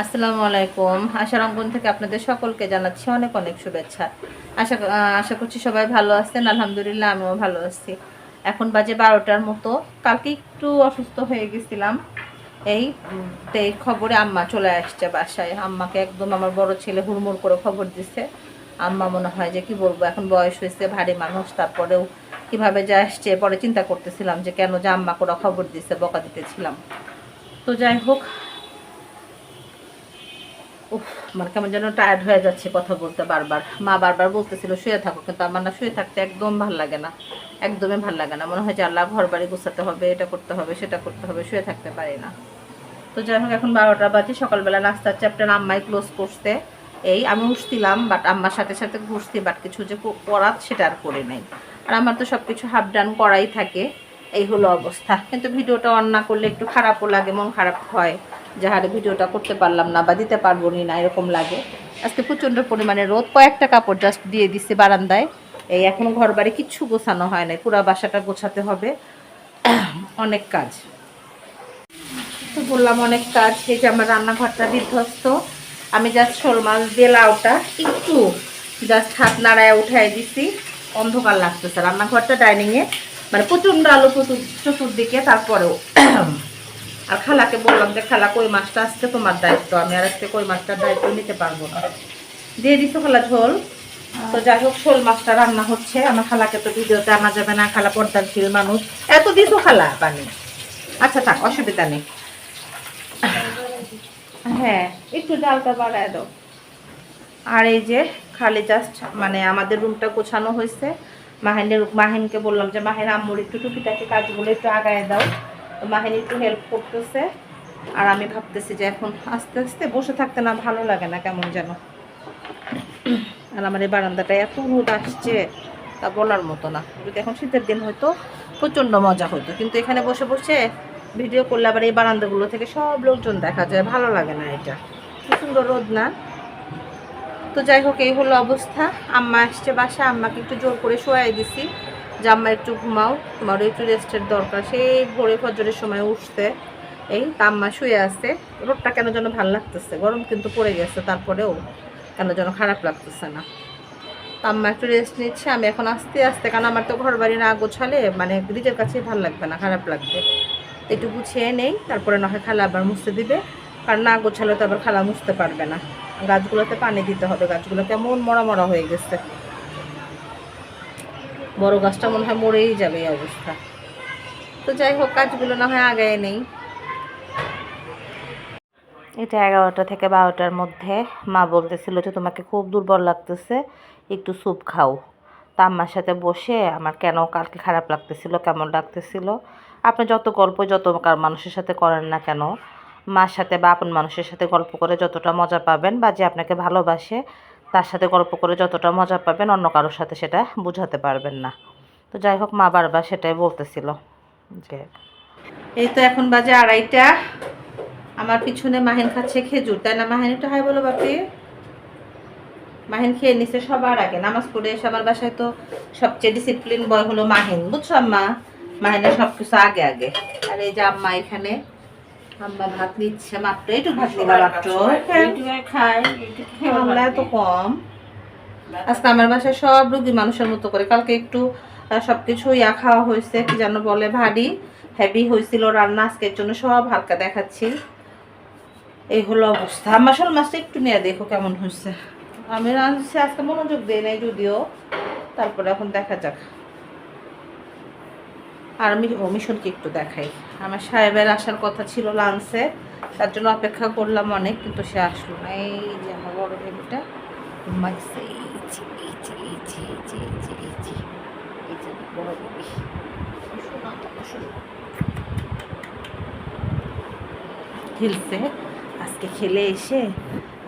আসসালামু আলাইকুম। আশার অঙ্গন থেকে আপনাদের সকলকে জানাচ্ছি অনেক অনেক শুভেচ্ছা। আশা আশা করছি সবাই ভালো আছেন। আলহামদুলিল্লাহ, আমিও ভালো আছি। এখন বাজে বারোটার মতো। কালকে একটু অসুস্থ হয়ে গেছিলাম। এই এই খবরে আম্মা চলে আসছে বাসায়। আম্মাকে একদম আমার বড় ছেলে হুড়মুড় করে খবর দিছে। আম্মা মনে হয় যে, কি বলব, এখন বয়স হয়েছে, ভারী মানুষ। তারপরেও কীভাবে যা আসছে, পরে চিন্তা করতেছিলাম যে, কেন যে আম্মা করে খবর দিছে, বকা দিতেছিলাম। তো যাই হোক মানে কেমন যেন টায়ার্ড হয়ে যাচ্ছে কথা বলতে বারবার। মা বারবার বলতেছিল, শুয়ে থাকো, কিন্তু আমার না শুয়ে থাকতে একদম ভালো লাগে না। একদমই ভালো লাগে না। মনে হয় যে আল্লাহ ঘর বাড়ি গোছাতে হবে, এটা করতে হবে, সেটা করতে হবে, শুয়ে থাকতে পারি না। তো যাই হোক, এখন বারোটা বাজে, সকালবেলা নাস্তার চ্যাপ্টার আম্মাই ক্লোজ করতে এই আমি উঠছিলাম বাট আম্মার সাথে সাথে ঘুরছি বাট কিছু যে কো- করার সেটা আর করে নেই। আর আমার তো সব কিছু হাফ ডান করাই থাকে। এই হলো অবস্থা। কিন্তু ভিডিওটা অন না করলে একটু খারাপও লাগে, মন খারাপ হয়। যে হারে ভিডিওটা করতে পারলাম না বা দিতে পারব নি এরকম লাগে। আজকে প্রচণ্ড পরিমাণে রোদ, কয়েকটা কাপড় জাস্ট দিয়ে দিচ্ছে বারান্দায়। এই এখনও ঘর বাড়ি কিচ্ছু গোছানো হয় নাই, পুরা বাসাটা গোছাতে হবে। অনেক কাজ। তো বললাম অনেক কাজ, এই যে আমার রান্নাঘরটা বিধ্বস্ত। আমি জাস্ট শোল মাছ দিয়ে একটু জাস্ট হাত নাড়ায় উঠাই দিছি। অন্ধকার লাগতেছে, রান্নাঘরটা ডাইনিংয়ে মানে প্রচণ্ড আলো চতুর্দিকে, তারপরেও আর খালাকে বললাম যে, খালা, কই মাছটা আজকে তোমার দায়িত্ব। আমি আর আজকে কই মাছটার দায়িত্ব নিতে পারব না। দিয়ে দিছো খালা ঝোল। তো যাই হোক, শোল মাছটা রান্না হচ্ছে। আমার খালাকে তো ভিডিওতে আনা যাবে না, খালা পর্দাশীল মানুষ। এত দিছো খালা পানি? আচ্ছা থাক, অসুবিধা নেই। হ্যাঁ একটু ডালটা বাড়ায় দাও। আর এই যে, খালি জাস্ট মানে আমাদের রুমটা গোছানো হয়েছে। মাহিনের, মাহিনকে বললাম যে, মাহিন, আম্মুর একটু টুকিটাকি কাজগুলো একটু আগায় দাও। তো মাহিন একটু হেল্প করতেছে। আর আমি ভাবতেছি যে এখন আস্তে আস্তে বসে থাকতে না ভালো লাগে না, কেমন যেন। আর আমার এই বারান্দাটা এত রোদ আসছে তা বলার মতো না। যদি এখন শীতের দিন হয়তো প্রচণ্ড মজা হতো কিন্তু এখানে বসে বসে ভিডিও করলে আবার এই বারান্দাগুলো থেকে সব লোকজন দেখা যায়, ভালো লাগে না এটা। সুন্দর রোদ না? তো যাই হোক, এই হলো অবস্থা। আম্মা আসছে বাসা আম্মাকে একটু জোর করে শোয়াই দিছি। যে আম্মা একটু ঘুমাও তোমারও একটু রেস্টের দরকার। সেই ভোরে ফজরের সময় উঠতে এই তা আম্মা শুয়ে আছে। রোদটা কেন যেন ভালো লাগতেছে, গরম কিন্তু পড়ে গেছে, তারপরেও কেন যেন খারাপ লাগতেছে না। তা আম্মা একটু রেস্ট নিচ্ছে, আমি এখন আস্তে আস্তে, কারণ আমার তো ঘর বাড়ি না গোছালে মানে নিজের কাছে ভালো লাগবে না, খারাপ লাগবে। একটু গুছিয়ে নেই, তারপরে না হয় খালা আবার মুছতে দিবে। কারণ না গোছালে তো আবার খালা মুছতে পারবে না। গাছগুলোতে পানি দিতে হবে, গাছগুলো কেমন মরা মরা হয়ে গেছে। বড় গাছটা মনে হয় মরেই যাবে এই অবস্থা। তো যাই হোক, কাজগুলো না হয় আগায় নেই। এটা এগারোটা থেকে বারোটার মধ্যে মা বলতেছিল যে, তোমাকে খুব দুর্বল লাগতেছে, একটু স্যুপ খাও। তা আম্মার সাথে বসে আমার কেন কালকে খারাপ লাগতেছিল, কেমন লাগতেছিল? আপনি যত গল্প যত মানুষের সাথে করেন না কেন, মার সাথে বা আপন মানুষের সাথে গল্প করে যতটা মজা পাবেন বা যে আপনাকে ভালোবাসে তার সাথে গল্প করে যতটা মজা পাবেন অন্য কারোর সাথে সেটা বোঝাতে পারবেন না। তো যাই হোক, মা বারবার সেটাই বলতেছিল যে, এই তো এখন বাজে আড়াইটা। আমার পিছনে মাহিন খাচ্ছে খেজুর, তাই না মাহিন? একটু হাই বলো বাপি। মাহিন খেয়ে নিছে সবার আগে। নামাজ পড়ে এসে আমার বাসায় তো সবচেয়ে ডিসিপ্লিন বয় হলো মাহিন। বুঝছ আম্মা? মাহিনের সব কিছু আগে আগে। আর এই যে আম্মা এখানে। আম্মা ভাত নিচ্ছে মাত্র একটু ভাত নিবা মাত্র। খাই এত কম। আজকে আমার বাসায় সব রুগী মানুষের মতো করে কালকে একটু আহ, সবকিছু ইয়া খাওয়া হয়েছে কি যেন বলে ভারী হেভি হয়েছিল রান্না আজকের জন্য সব হালকা দেখাচ্ছি। এই হলো অবস্থা। আমার শোল মাছটা একটু নিয়ে দেখো কেমন হয়েছে। আমি রাঁধছি আজকে মনোযোগ দিই নাই যদিও। তারপরে এখন দেখা যাক। আর আমি ও মিশনকে একটু দেখাই। আমার সাহেবের আসার কথা ছিল লাঞ্চে তার জন্য অপেক্ষা করলাম অনেক, কিন্তু সে আসলো না। এই যে আমার বড় বেবিটা ঘুমাইছে বড় খেলছে। আজকে খেলে এসে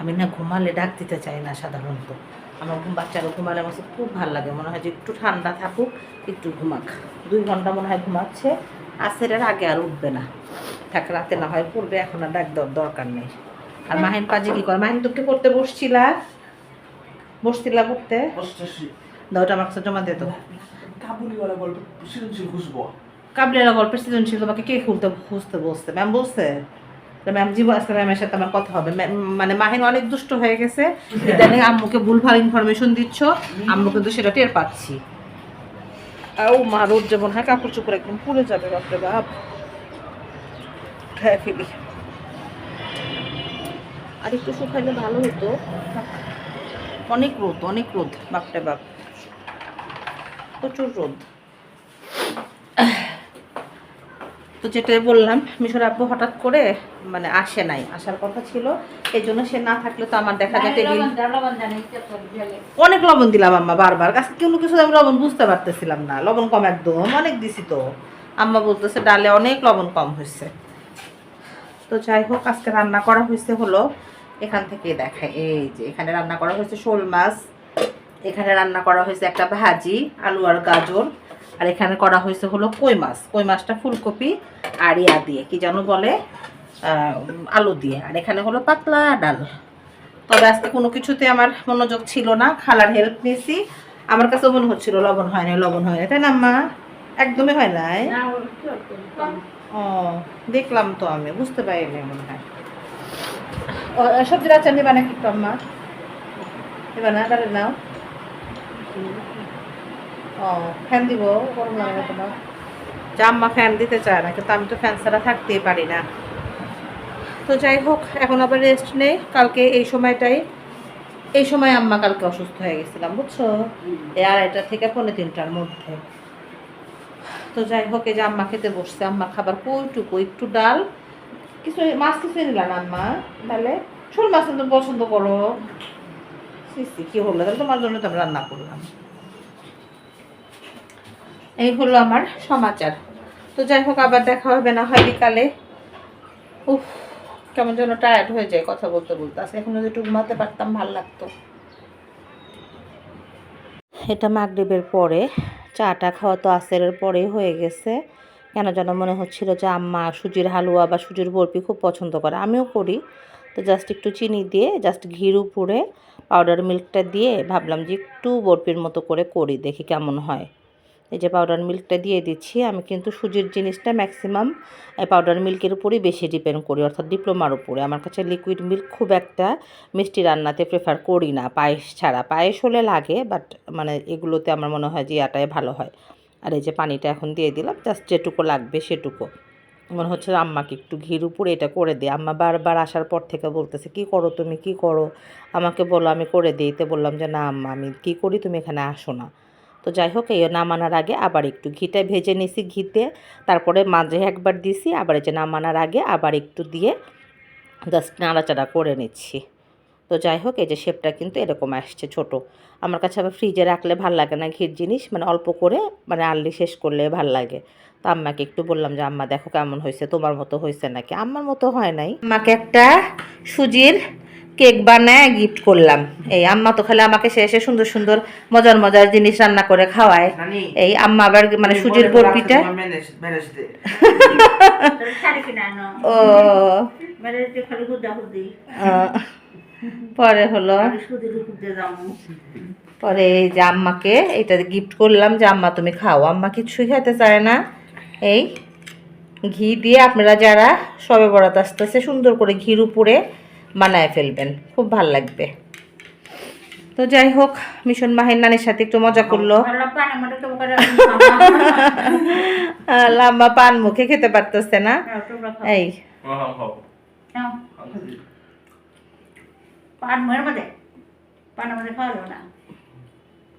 আমি না ঘুমালে ডাক দিতে চাই না সাধারণত। আমার ঘুম বাচ্চারা ঘুমালে আমার খুব ভালো লাগে। মনে হয় যে একটু ঠান্ডা থাকুক, একটু ঘুমাক। দুই ঘণ্টা মনে হয় ঘুমাচ্ছে। আসের আগে আর উঠবে না। থাক রাতে না হয় পড়বে এখন আর ডাক দেওয়ার দরকার নেই। আর মাহিন কাজে কি করে? মাহিন তোকে পড়তে বসছিলা। বসছিলা পড়তে। দাওটা আমার কাছে জমা দে তো কাবুলিওয়ালা গল্প সৃজনশীল খুঁজবো কাবলিয়ারা গল্পের সৃজনশীল তোমাকে কে খুলতে খুঁজতে বসতে ম্যাম বলছে ম্যাম জীবন আজকে ম্যামের সাথে আমার কথা হবে। মানে মাহিন অনেক দুষ্ট হয়ে গেছে। ইদানিং আম্মুকে ভুলভাল ইনফরমেশন দিচ্ছ। আম্মু কিন্তু সেটা টের পাচ্ছি। ও মা রোদ যেমন হ্যাঁ কাপড় চোপড় একদম পুড়ে যাবে বাপরে বাপ। খেয়ে ফেলি। আর একটু শুকাইলে ভালো হতো। অনেক রোদ অনেক রোদ বাপরে বাপ। প্রচুর রোদ। তো যেটাই বললাম মিশর আব্বু হঠাৎ করে মানে আসে নাই। আসার কথা ছিল এই জন্য সে না থাকলে তো আমার দেখা যায় টেবিল অনেক লবণ দিলাম আম্মা বারবার। আজকে কোনো কিছু আমি লবণ বুঝতে পারতেছিলাম না। লবণ কম একদম অনেক দিছি তো। আম্মা বলতেছে ডালে অনেক লবণ কম হয়েছে। তো যাই হোক আজকে রান্না করা হয়েছে হলো এখান থেকে দেখায় এই যে এখানে রান্না করা হয়েছে শোল মাছ এখানে রান্না করা হয়েছে একটা ভাজি আলু আর গাজর। আর এখানে করা হয়েছে হলো কই মাছ কই মাছটা ফুলকপি আর ইয়া দিয়ে কি যেন বলে আলু দিয়ে। আর এখানে হলো পাতলা ডাল। তবে আজকে কোনো কিছুতে আমার মনোযোগ ছিল না খালার হেল্প নিয়েছি। আমার কাছে মনে হচ্ছিল লবণ হয় নাই লবণ হয় না তাই না আম্মা একদমই হয় নাই? ও দেখলাম তো আমি বুঝতে পারি পারিনি মনে হয়। ও, সবজির আচার নেবা নাকি একটু আম্মা? নেবা না তাহলে নাও। ও ফ্যান দিব গরম লাগে না তোমার? যা আম্মা ফ্যান দিতে চায় না, কিন্তু আমি তো ফ্যান ছাড়া থাকতেই পারি না। তো যাই হোক, এখন আবার রেস্ট নেই, কালকে এই সময়টাই। এই সময় আম্মা কালকে অসুস্থ হয়ে গেছিলাম, বুঝছ? এই আড়াইটা থেকে পৌনে তিনটার মধ্যে। তো যাই হোক, এই যে আম্মা খেতে বসছে, আম্মা খাবার কইটুকু, একটু ডাল। কিছু মাছ কিছু নিলাম আম্মা? তাহলে শোল মাছ তো পছন্দ করো। কি হলো? তাহলে তোমার জন্য তো আমি রান্না করলাম। এই হলো আমার সমাচার। তো যাই হোক, আবার দেখা হবে না হয় বিকালে। উফ, কেমন যেন টায়ার্ড হয়ে যায় কথা বলতে বলতে। আজকে এখন যদি একটু ঘুমাতে পারতাম, ভালো লাগতো। এটা মাগরিবের পরে। চাটা খাওয়া তো আসেরের পরেই হয়ে গেছে। কেন যেন মনে হচ্ছিল যে আম্মা সুজির হালুয়া বা সুজির বরফি খুব পছন্দ করে। আমিও করি। তো জাস্ট একটু চিনি দিয়ে জাস্ট ঘির উপরে পাউডার মিল্কটা দিয়ে ভাবলাম যে একটু বরফির মতো করে করি, দেখি কেমন হয়। এই যে পাউডার মিল্কটা দিয়ে দিচ্ছি, আমি কিন্তু সুজির জিনিসটা ম্যাক্সিমাম পাউডার মিল্কের উপরেই বেশি ডিপেন্ড করি, অর্থাৎ ডিপ্লোমার উপরে। আমার কাছে লিকুইড মিল্ক খুব একটা মিষ্টি রান্নাতে প্রেফার করি না, পায়েস ছাড়া। পায়েস হলে লাগে বাট মানে এগুলোতে আমার মনে হয় যে ইয়াটাই ভালো হয়। আর এই যে পানিটা এখন দিয়ে দিলাম জাস্ট যেটুকু লাগবে সেটুকু। মনে হচ্ছে আম্মাকে একটু ঘির উপরে এটা করে দে। আম্মা বারবার আসার পর থেকে বলতেছে, কি করো তুমি? কি করো? আমাকে বলো আমি করে দিই। তো বললাম যে, না আম্মা, আমি কি করি তুমি এখানে আসো না। তো যাই হোক, এই নামানোর আগে আবার একটু ঘিটা ভেজে নিছি ঘিতে তারপরে মাঝে একবার দিছি, আবার এই যে নামানোর আগে আবার একটু দিয়ে জাস্ট নাড়াচাড়া করে নিচ্ছি। তো যাই হোক, এই যে শেপটা কিন্তু এরকম আসছে ছোট। আমার কাছে আবার ফ্রিজে রাখলে ভালো লাগে না ঘির জিনিস মানে অল্প করে মানে আনলি শেষ করলে ভালো লাগে। তো আম্মাকে একটু বললাম যে, আম্মা, দেখো কেমন হয়েছে, তোমার মতো হয়েছে নাকি? আমার মতো হয় নাই। আম্মাকে একটা সুজির কেক বানায় গিফট করলাম। এই আম্মা তো খালি আমাকে শেষে সুন্দর সুন্দর মজার মজার জিনিস রান্না করে খাওয়ায়। এই আম্মা আবার মানে সুজির দে। ও। পরে হলো পরে এই যে আম্মাকে এটা গিফট করলাম যে আম্মা তুমি খাও। আম্মা কিছুই খেতে চায় না। এই ঘি দিয়ে আপনারা যারা সবে বরাত আসতেছে সুন্দর করে ঘির উপরে বানায় ফেলবেন খুব ভালো লাগবে। তো যাই হোক মিশন মাহির নানির সাথে একটু মজা করল। লাম্বা পান মুখে খেতে পারতেছে না। এই।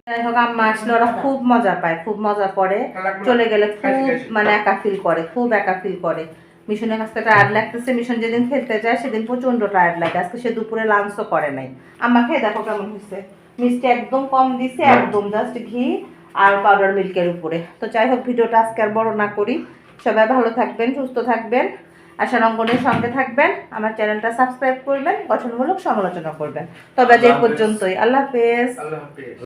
যাই হোক আম্মা আসলে ওরা খুব মজা পায় খুব মজা করে। চলে গেলে খুব মানে একা ফিল করে খুব একা ফিল করে। মিশনের কাছে টায়ার্ড লাগতেছে মিশন যেদিন খেলতে যায় সেদিন প্রচণ্ড টায়ার্ড লাগে। আজকে সে দুপুরে লাঞ্চও করে নাই। আম্মা খেয়ে দেখো কেমন হয়েছে। মিষ্টি একদম কম দিছে একদম জাস্ট ঘি আর পাউডার মিল্কের উপরে। তো যাই হোক ভিডিওটা আজকে আর বড় না করি। সবাই ভালো থাকবেন সুস্থ থাকবেন। আশা রঙ্গনের সঙ্গে থাকবেন। আমার চ্যানেলটা সাবস্ক্রাইব করবেন গঠনমূলক সমালোচনা করবেন। তবে হাফেজ। পর্যন্তই। আল্লাহ হাফেজ। আল্লাহ হাফেজ।